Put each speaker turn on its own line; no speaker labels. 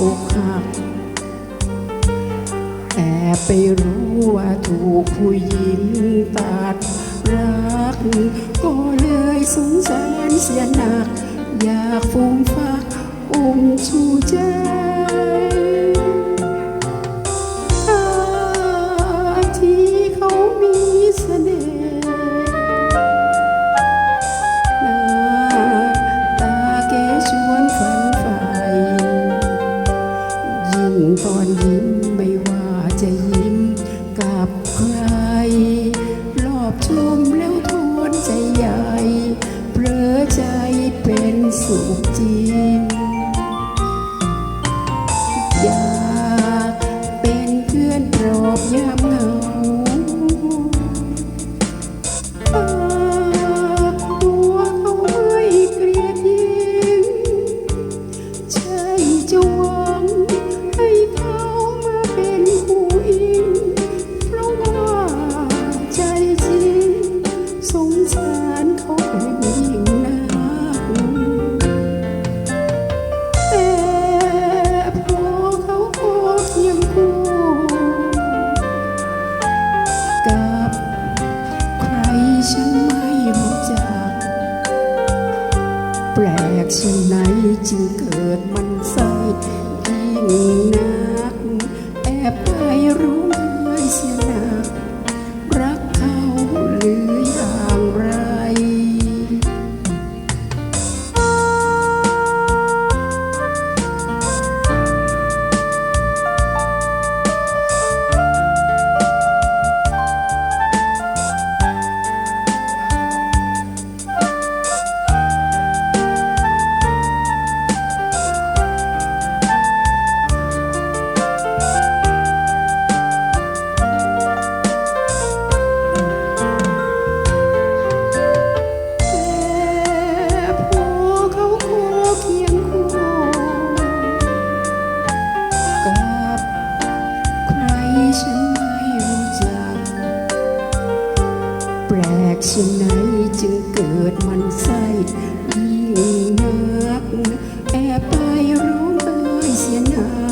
อกหักแอบไปรู้ว่าถูกผู้หญิงตัดรัก ก็เลยสงสารเสียหนัก อยากฟูมฟักอุ้มชูใจ ตอนยิ้มไม่ว่าจะยิ้มกับใคร รอบชมแล้วทวนใจใหญ่ เพลอใจเป็นสุขจริง แปลกเช่นไหนจึงเกิดมันไส้ยิ่ง ดมันใส่ยิ่งนัก แอบไปร้องเอ้ยเสียนา